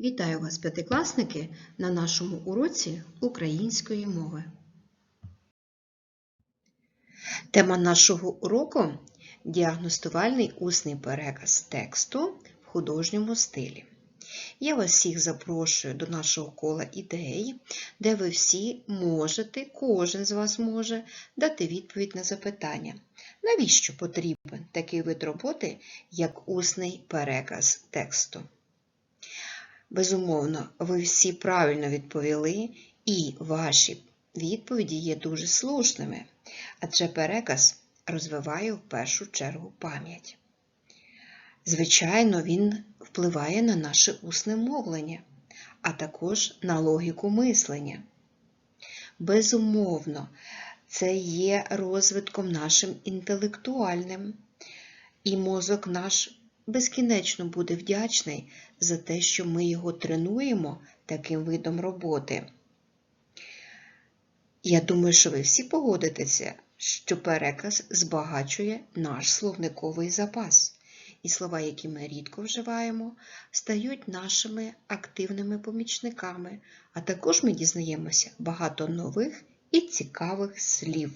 Вітаю вас, п'ятикласники, на нашому уроці української мови. Тема нашого уроку діагностувальний усний переказ тексту в художньому стилі. Я вас всіх запрошую до нашого кола ідей, де ви всі можете, кожен з вас може дати відповідь на запитання, навіщо потрібен такий вид роботи, як усний переказ тексту. Безумовно, ви всі правильно відповіли, і ваші відповіді є дуже слушними, адже переказ розвиває в першу чергу пам'ять. Звичайно, він впливає на наше усне мовлення, а також на логіку мислення. Безумовно, це є розвитком нашим інтелектуальним, і мозок наш безкінечно буде вдячний за те, що ми його тренуємо таким видом роботи. Я думаю, що ви всі погодитеся, що переказ збагачує наш словниковий запас, і слова, які ми рідко вживаємо, стають нашими активними помічниками, а також ми дізнаємося багато нових і цікавих слів.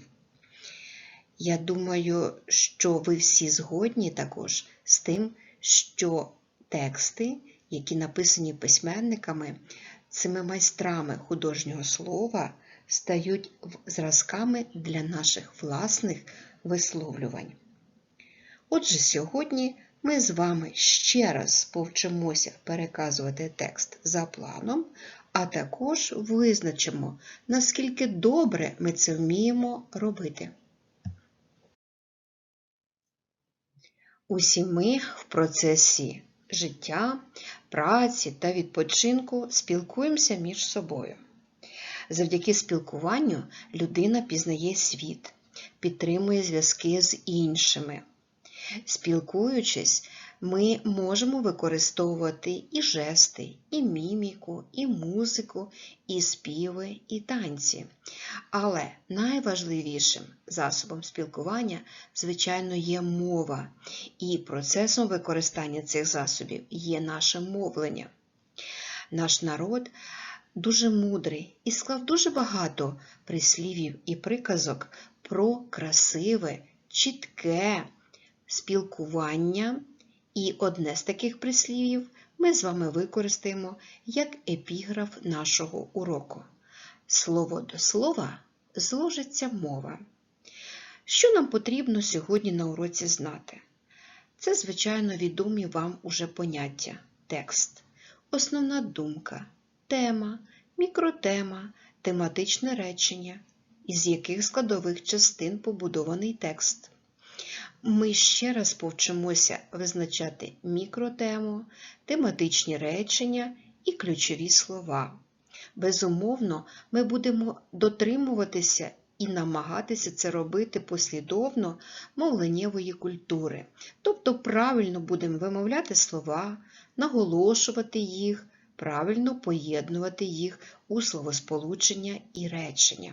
Я думаю, що ви всі згодні також з тим, що тексти, які написані письменниками, цими майстрами художнього слова, стають зразками для наших власних висловлювань. Отже, сьогодні ми з вами ще раз повчимося переказувати текст за планом, а також визначимо, наскільки добре ми це вміємо робити. Усі ми в процесі життя, праці та відпочинку спілкуємося між собою. Завдяки спілкуванню людина пізнає світ, підтримує зв'язки з іншими. Спілкуючись, ми можемо використовувати і жести, і міміку, і музику, і співи, і танці. Але найважливішим засобом спілкування, звичайно, є мова, і процесом використання цих засобів є наше мовлення. Наш народ дуже мудрий і склав дуже багато прислівів і приказок про красиве, чітке спілкування. І одне з таких прислів'їв ми з вами використаємо як епіграф нашого уроку. Слово до слова зложиться мова. Що нам потрібно сьогодні на уроці знати? Це, звичайно, відомі вам уже поняття текст, основна думка, тема, мікротема, тематичне речення, із яких складових частин побудований текст. Ми ще раз повчимося визначати мікротему, тематичні речення і ключові слова. Безумовно, ми будемо дотримуватися і намагатися це робити послідовно мовленнєвої культури, тобто правильно будемо вимовляти слова, наголошувати їх, правильно поєднувати їх у словосполучення і речення.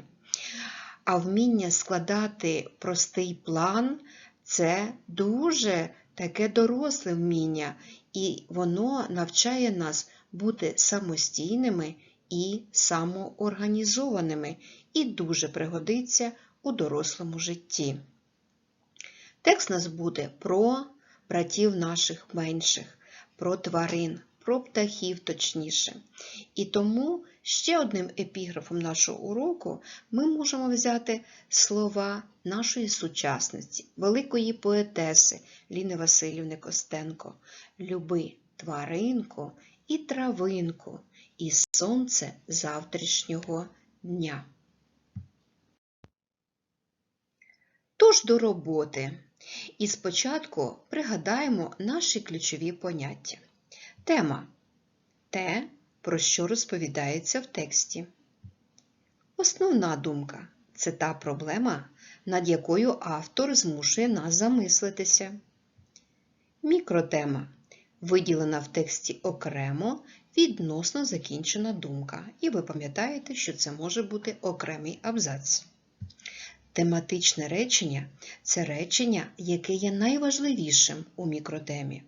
А вміння складати простий план це дуже таке доросле вміння, і воно навчає нас бути самостійними і самоорганізованими, і дуже пригодиться у дорослому житті. Текст нас буде про братів наших менших, про тварин, про птахів точніше. І тому ще одним епіграфом нашого уроку ми можемо взяти слова нашої сучасниці, великої поетеси Ліни Васильівни Костенко. Люби тваринку і травинку, і сонце завтрашнього дня. Тож до роботи. І спочатку пригадаємо наші ключові поняття. Тема те, про що розповідається в тексті. Основна думка це та проблема, над якою автор змушує нас замислитися. Мікротема виділена в тексті окремо відносно закінчена думка, і ви пам'ятаєте, що це може бути окремий абзац. Тематичне речення це речення, яке є найважливішим у мікротемі.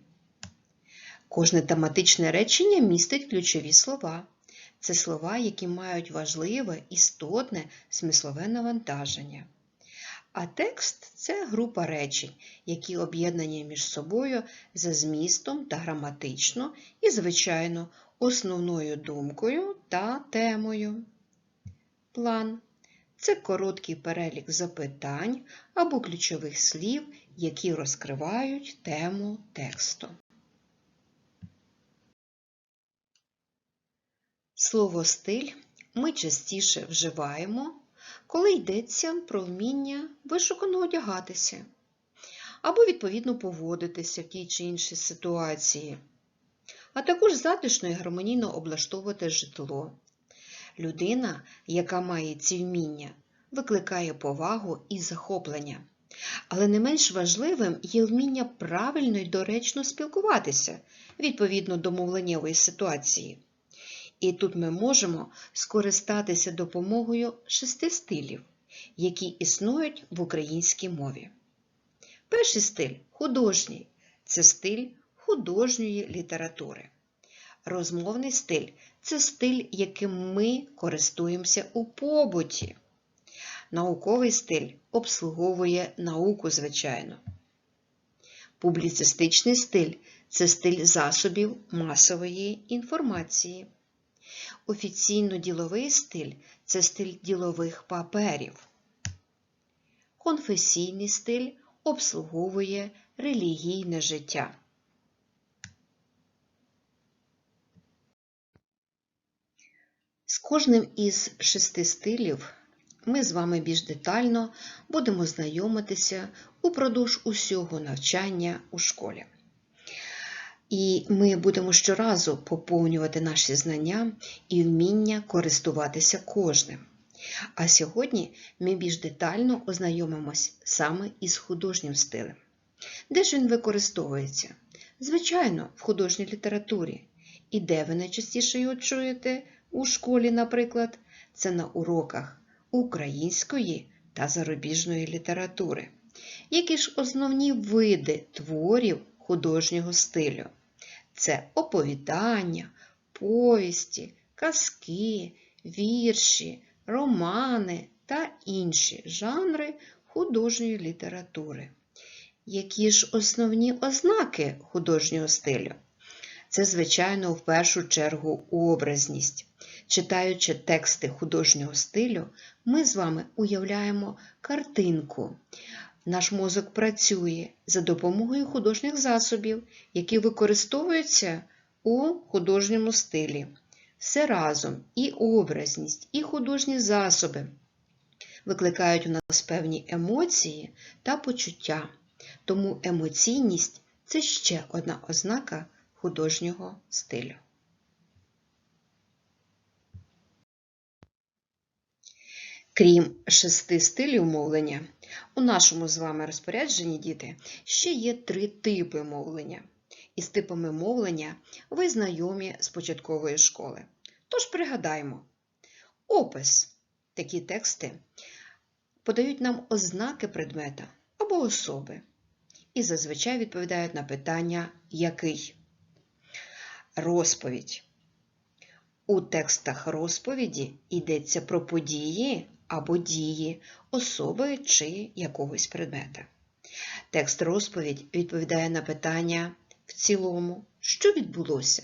Кожне тематичне речення містить ключові слова. Це слова, які мають важливе, істотне смислове навантаження. А текст це група речень, які об'єднані між собою за змістом та граматично і, звичайно, основною думкою та темою. План це короткий перелік запитань або ключових слів, які розкривають тему тексту. Слово стиль ми частіше вживаємо, коли йдеться про вміння вишукано одягатися або відповідно поводитися в тій чи іншій ситуації, а також затишно і гармонійно облаштовувати житло. Людина, яка має ці вміння, викликає повагу і захоплення. Але не менш важливим є вміння правильно і доречно спілкуватися відповідно до мовленнєвої ситуації. І тут ми можемо скористатися допомогою шести стилів, які існують в українській мові. Перший стиль художній це стиль художньої літератури. Розмовний стиль це стиль, яким ми користуємося у побуті. Науковий стиль обслуговує науку, звичайно. Публіцистичний стиль це стиль засобів масової інформації. Офіційно-діловий стиль це стиль ділових паперів. Конфесійний стиль обслуговує релігійне життя. З кожним із шести стилів ми з вами більш детально будемо знайомитися упродовж усього навчання у школі. І ми будемо щоразу поповнювати наші знання і вміння користуватися кожним. А сьогодні ми більш детально ознайомимось саме із художнім стилем. Де ж він використовується? Звичайно, в художній літературі. І де ви найчастіше його чуєте у школі, наприклад, це на уроках української та зарубіжної літератури. Які ж основні види творів художнього стилю? Це оповідання, повісті, казки, вірші, романи та інші жанри художньої літератури. Які ж основні ознаки художнього стилю? Це, звичайно, в першу чергу образність. Читаючи тексти художнього стилю, ми з вами уявляємо картинку. Наш мозок працює за допомогою художніх засобів, які використовуються у художньому стилі. Все разом і образність, і художні засоби викликають у нас певні емоції та почуття. Тому емоційність це ще одна ознака художнього стилю. Крім шести стилів мовлення, у нашому з вами розпорядженні, діти, ще є три типи мовлення. Із типами мовлення ви знайомі з початкової школи. Тож пригадаємо, опис. Такі тексти подають нам ознаки предмета або особи і зазвичай відповідають на питання який. Розповідь. У текстах розповіді йдеться про події або дії, особи чи якогось предмета. Текст розповідь відповідає на питання в цілому, що відбулося.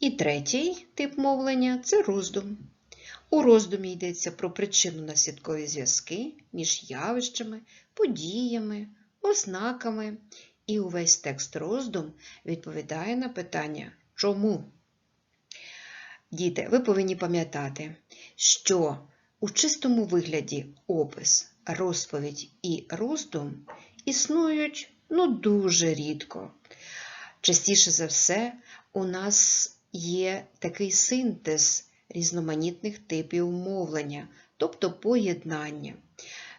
І третій тип мовлення це роздум. У роздумі йдеться про причинно-наслідкові зв'язки між явищами, подіями, ознаками, і увесь текст роздум відповідає на питання чому. Діти, ви повинні пам'ятати, що у чистому вигляді опис, розповідь і роздум існують ну дуже рідко. Частіше за все, у нас є такий синтез різноманітних типів мовлення, тобто поєднання.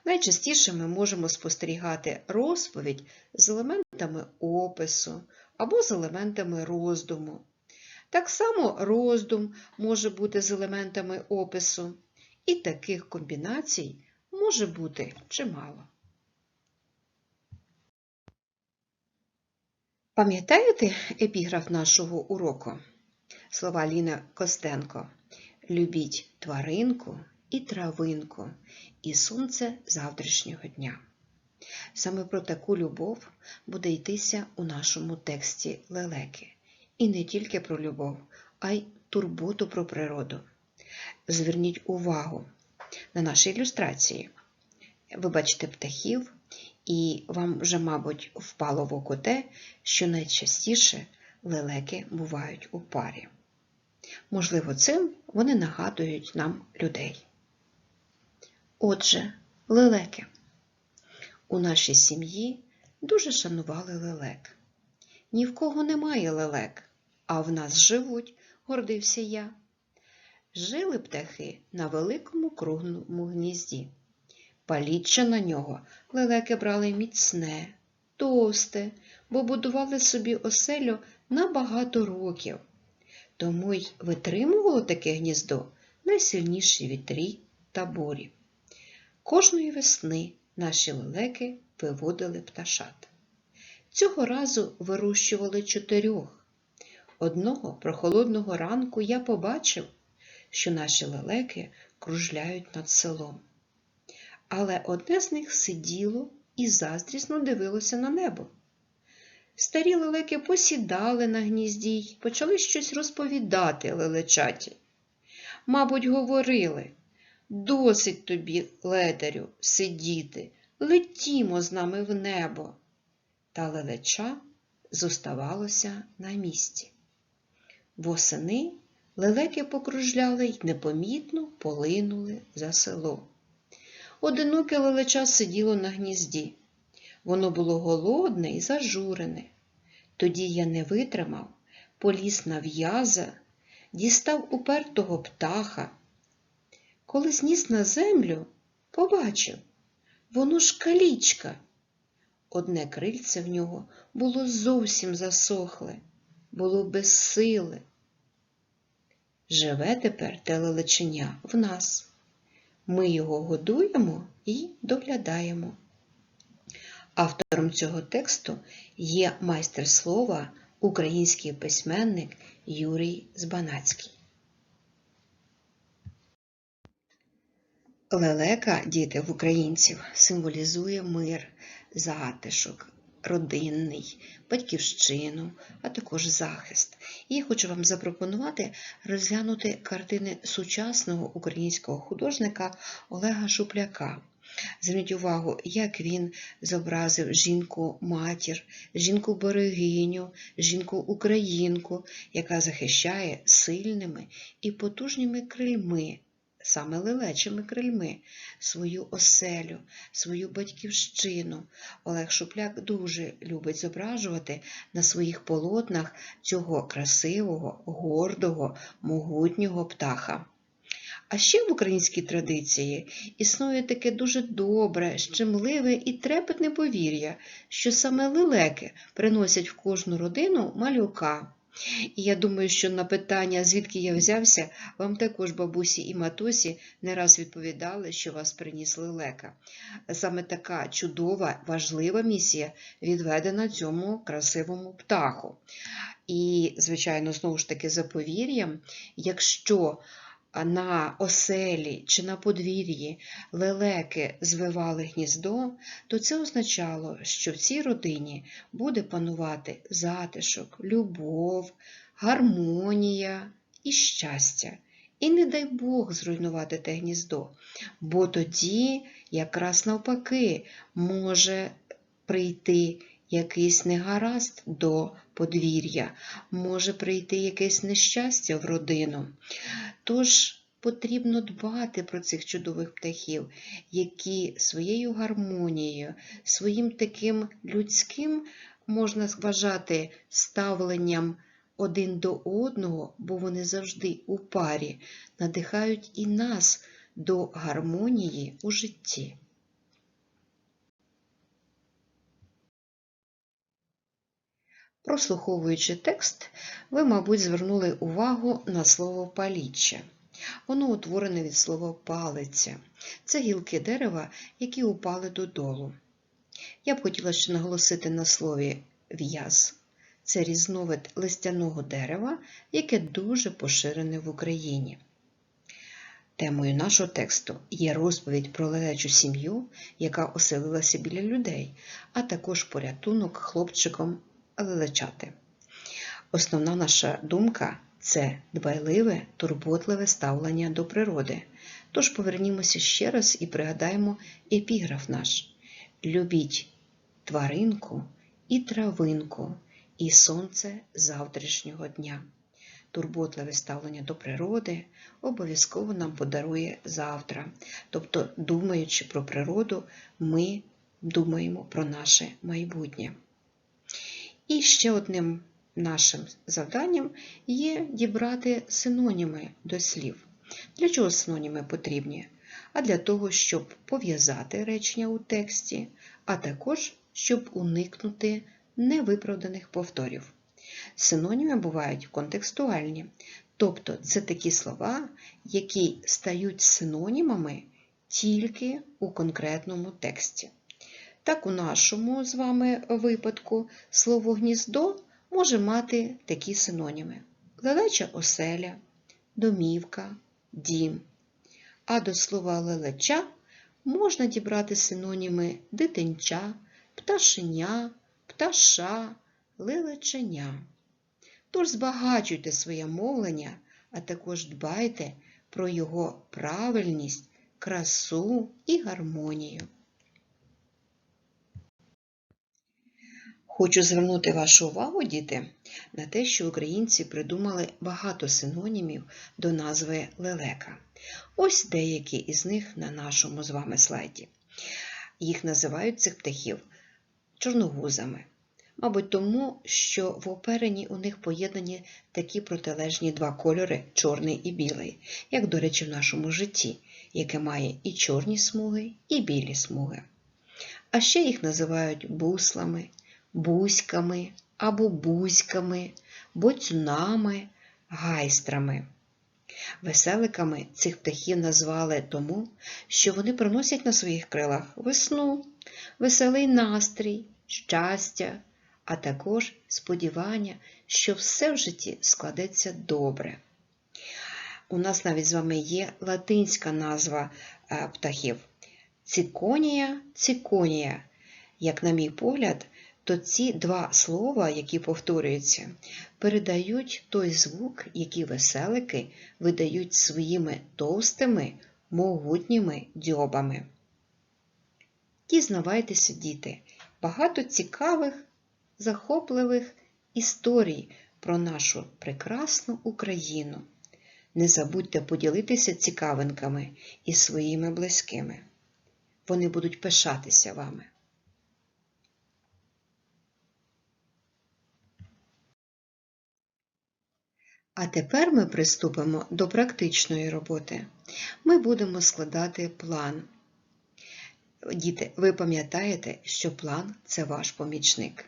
Найчастіше ми можемо спостерігати розповідь з елементами опису або з елементами роздуму. Так само роздум може бути з елементами опису, і таких комбінацій може бути чимало. Пам'ятаєте епіграф нашого уроку? Слова Ліна Костенко. Любіть тваринку і травинку, і сонце завтрашнього дня. Саме про таку любов буде йтися у нашому тексті лелеки. І не тільки про любов, а й турботу про природу. Зверніть увагу на наші ілюстрації. Ви бачите птахів, і вам вже, мабуть, впало в око те, що найчастіше лелеки бувають у парі. Можливо, цим вони нагадують нам людей. Отже, лелеки. У нашій сім'ї дуже шанували лелек. Ні в кого немає лелек, а в нас живуть, гордився я. Жили птахи на великому круглому гнізді. Паліччя на нього лелеки брали міцне, товсте, бо будували собі оселю на багато років. Тому й витримувало таке гніздо найсильніші вітрі та бурі. Кожної весни наші лелеки виводили пташат. Цього разу вирощували чотирьох. Одного прохолодного ранку я побачив, що наші лелеки кружляють над селом. Але одне з них сиділо і заздрісно дивилося на небо. Старі лелеки посідали на гнізді й почали щось розповідати лелечаті. Мабуть, говорили досить тобі, ледарю, сидіти, летімо з нами в небо. Та лелеча зоставалося на місці. Восени лелеки покружляли й непомітно полинули за село. Одиноке лелеча сиділо на гнізді. Воно було голодне і зажурене. Тоді я не витримав, поліз на в'яза, дістав упертого птаха. Коли зніс на землю, побачив, воно ж калічка. Одне крильце в нього було зовсім засохле, було без сили. Живе тепер те лелеченя в нас. Ми його годуємо і доглядаємо. Автором цього тексту є майстер слова, український письменник Юрій Збанацький. Лелека, діти в українців, символізує мир, затишок, родинний, батьківщину, а також захист. І я хочу вам запропонувати розглянути картини сучасного українського художника Олега Шупляка. Зверніть увагу, як він зобразив жінку-матір, жінку-берегиню, жінку-українку, яка захищає сильними і потужними крильми, саме лелечими крильми, свою оселю, свою батьківщину. Олег Шупляк дуже любить зображувати на своїх полотнах цього красивого, гордого, могутнього птаха. А ще в українській традиції існує таке дуже добре, щемливе і трепетне повір'я, що саме лелеки приносять в кожну родину малюка. І я думаю, що на питання, звідки я взявся, вам також бабусі і матусі не раз відповідали, що вас принісли лека. Саме така чудова, важлива місія відведена цьому красивому птаху. І, звичайно, знову ж таки, за повір'ям, якщо на оселі чи на подвір'ї лелеки звивали гніздо, то це означало, що в цій родині буде панувати затишок, любов, гармонія і щастя. І не дай Бог зруйнувати те гніздо, бо тоді, якраз навпаки, може прийти якийсь негаразд до подвір'я, може прийти якесь нещастя в родину. Тож потрібно дбати про цих чудових птахів, які своєю гармонією, своїм таким людським, можна вважати, ставленням один до одного, бо вони завжди у парі, надихають і нас до гармонії у житті. Прослуховуючи текст, ви, мабуть, звернули увагу на слово паліччя. Воно утворене від слова палиця. Це гілки дерева, які упали додолу. Я б хотіла ще наголосити на слові в'яз. Це різновид листяного дерева, яке дуже поширене в Україні. Темою нашого тексту є розповідь про лелечу сім'ю, яка оселилася біля людей, а також порятунок хлопчиком лелечати. Основна наша думка це дбайливе, турботливе ставлення до природи. Тож повернімося ще раз і пригадаємо епіграф наш: Любіть тваринку і травинку, і сонце завтрашнього дня. Турботливе ставлення до природи обов'язково нам подарує завтра. Тобто, думаючи про природу, ми думаємо про наше майбутнє. І ще одним нашим завданням є дібрати синоніми до слів. Для чого синоніми потрібні? А для того, щоб пов'язати речення у тексті, а також щоб уникнути невиправданих повторів. Синоніми бувають контекстуальні, тобто це такі слова, які стають синонімами тільки у конкретному тексті. Так, у нашому з вами випадку слово гніздо може мати такі синоніми: лелеча оселя, домівка, дім. А до слова лелеча можна дібрати синоніми дитинча, пташеня, пташа, лелеченя. Тож збагачуйте своє мовлення, а також дбайте про його правильність, красу і гармонію. Хочу звернути вашу увагу, діти, на те, що українці придумали багато синонімів до назви лелека. Ось деякі із них на нашому з вами слайді. Їх називають цих птахів чорногузами. Мабуть, тому, що в оперенні у них поєднані такі протилежні два кольори чорний і білий, як, до речі, в нашому житті, яке має і чорні смуги, і білі смуги. А ще їх називають буслами, бузьками або бузьками, боцюнами, гайстрами. Веселиками цих птахів назвали тому, що вони приносять на своїх крилах весну, веселий настрій, щастя, а також сподівання, що все в житті складеться добре. У нас навіть з вами є латинська назва е, птахів циконія, циконія. Як, на мій погляд, то ці два слова, які повторюються, передають той звук, який веселики видають своїми товстими, могутніми дзьобами. Дізнавайтеся, діти, багато цікавих, захопливих історій про нашу прекрасну Україну. Не забудьте поділитися цікавинками із своїми близькими. Вони будуть пишатися вами. А тепер ми приступимо до практичної роботи. Ми будемо складати план. Діти, ви пам'ятаєте, що план це ваш помічник.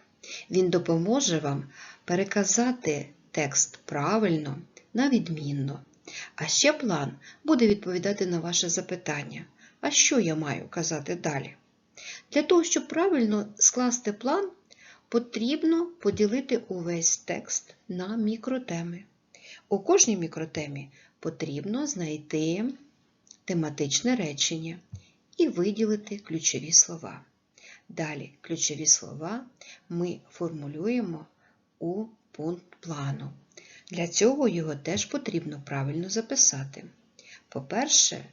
Він допоможе вам переказати текст правильно, на відмінно. А ще план буде відповідати на ваше запитання. А що я маю казати далі? Для того, щоб правильно скласти план, потрібно поділити увесь текст на мікротеми. У кожній мікротемі потрібно знайти тематичне речення і виділити ключові слова. Далі ключові слова ми формулюємо у пункт плану. Для цього його теж потрібно правильно записати. По-перше,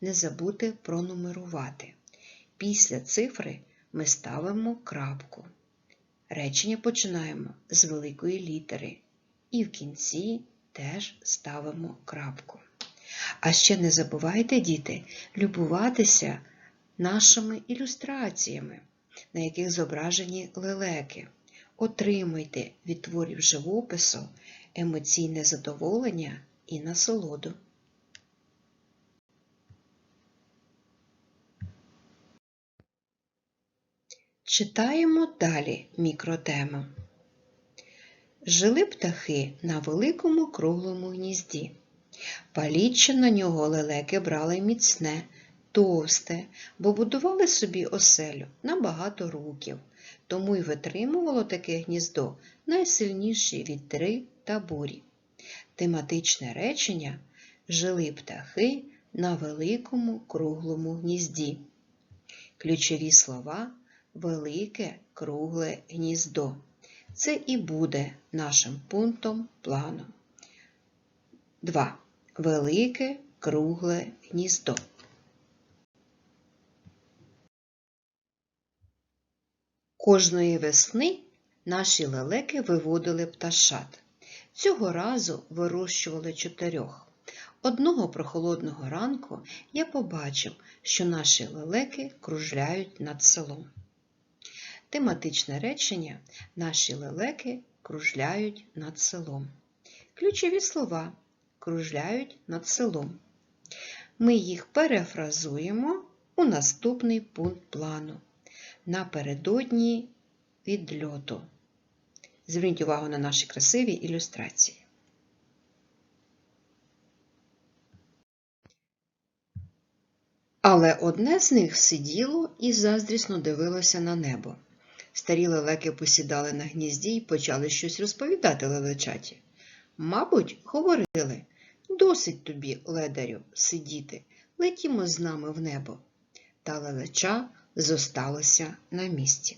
не забути пронумерувати. Після цифри ми ставимо крапку. Речення починаємо з великої літери і в кінці теж ставимо крапку. А ще не забувайте, діти, любуватися нашими ілюстраціями, на яких зображені лелеки. Отримуйте від творів живопису емоційне задоволення і насолоду. Читаємо далі мікротему. Жили птахи на великому круглому гнізді. Паліччя на нього лелеки брали міцне, товсте, бо будували собі оселю на багато років, тому й витримувало таке гніздо найсильніші вітри та бурі. Тематичне речення жили птахи на великому круглому гнізді. Ключові слова велике кругле гніздо. Це і буде нашим пунктом плану. 2. Велике кругле гніздо. Кожної весни наші лелеки виводили пташат. Цього разу вирощували чотирьох. Одного прохолодного ранку я побачив, що наші лелеки кружляють над селом. Тематичне речення Наші лелеки кружляють над селом. Ключові слова кружляють над селом. Ми їх перефразуємо у наступний пункт плану напередодні відльоту. Зверніть увагу на наші красиві ілюстрації. Але одне з них сиділо і заздрісно дивилося на небо. Старі лелеки посідали на гнізді і почали щось розповідати лелечаті. Мабуть, говорили досить тобі, ледарю, сидіти, летімо з нами в небо. Та лелеча зосталося на місці.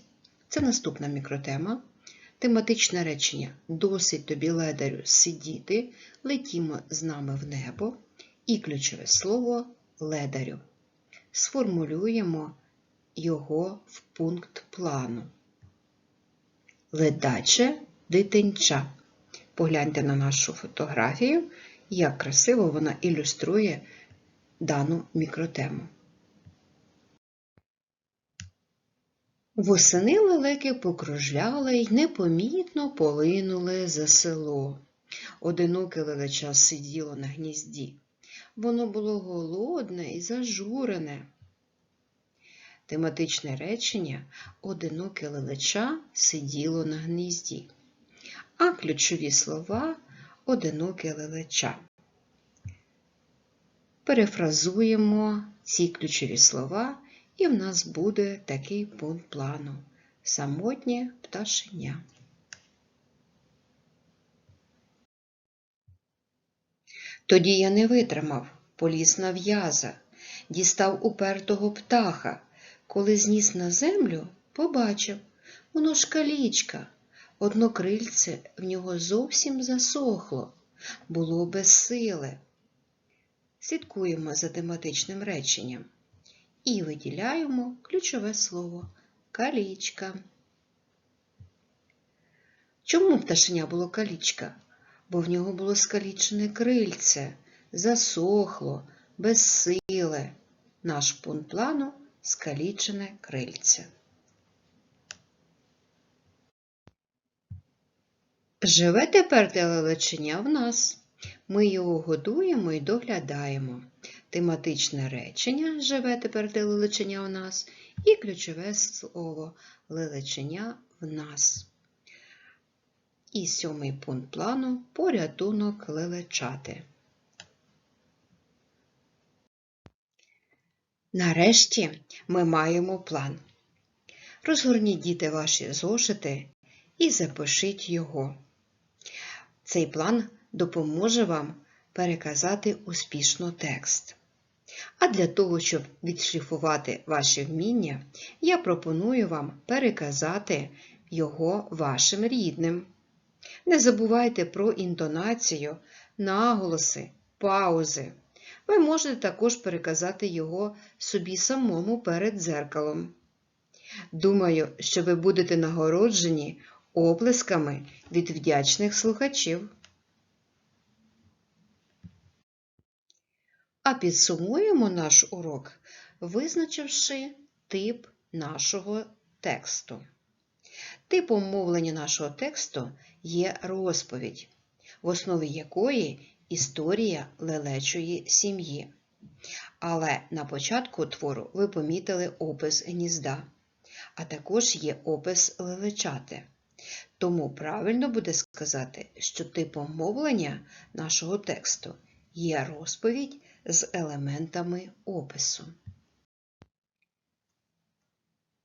Це наступна мікротема. Тематичне речення Досить тобі, ледарю, сидіти, летімо з нами в небо. І ключове слово ледарю. Сформулюємо його в пункт плану. Ледаче дитинча. Погляньте на нашу фотографію, як красиво вона ілюструє дану мікротему. Восени лелеки покружляли й непомітно полинули за село. Одиноке лелеча сиділо на гнізді. Воно було голодне і зажурене. Тематичне речення Одиноке лелеча сиділо на гнізді. А ключові слова Одиноке лелеча. Перефразуємо ці ключові слова, і в нас буде такий пункт плану самотнє пташеня. Тоді я не витримав, поліз на в'яза, дістав упертого птаха. Коли зніс на землю, побачив, воно ж калічка. Одно крильце в нього зовсім засохло, було безсиле. Слідкуємо за тематичним реченням і виділяємо ключове слово калічка. Чому пташеня було калічка? Бо в нього було скалічене крильце, засохло, безсиле. Наш пункт плану скалічене крильце. Живе тепер те лелеченя в нас. Ми його годуємо і доглядаємо. Тематичне речення живе тепер те лелеченя в нас і ключове слово лелеченя в нас. І сьомий пункт плану порятунок лелечати. Нарешті ми маємо план. Розгорніть діти ваші зошити і запишіть його. Цей план допоможе вам переказати успішно текст. А для того, щоб відшліфувати ваші вміння, я пропоную вам переказати його вашим рідним. Не забувайте про інтонацію, наголоси, паузи. Ви можете також переказати його собі самому перед дзеркалом. Думаю, що ви будете нагороджені оплесками від вдячних слухачів. А підсумуємо наш урок, визначивши тип нашого тексту. Типом мовлення нашого тексту є розповідь, в основі якої історія лелечої сім'ї. Але на початку твору ви помітили опис гнізда, а також є опис лелечати. Тому правильно буде сказати, що типом мовлення нашого тексту є розповідь з елементами опису.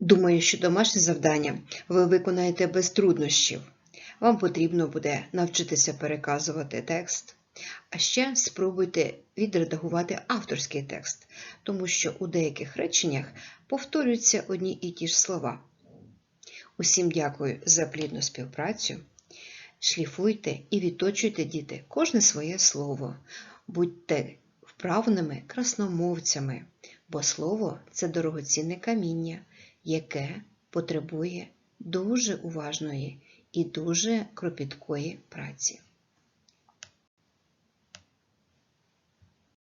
Думаю, що домашнє завдання ви виконаєте без труднощів. Вам потрібно буде навчитися переказувати текст. А ще спробуйте відредагувати авторський текст, тому що у деяких реченнях повторюються одні і ті ж слова. Усім дякую за плідну співпрацю. Шліфуйте і відточуйте, діти, кожне своє слово. Будьте вправними красномовцями, бо слово це дорогоцінне каміння, яке потребує дуже уважної і дуже кропіткої праці.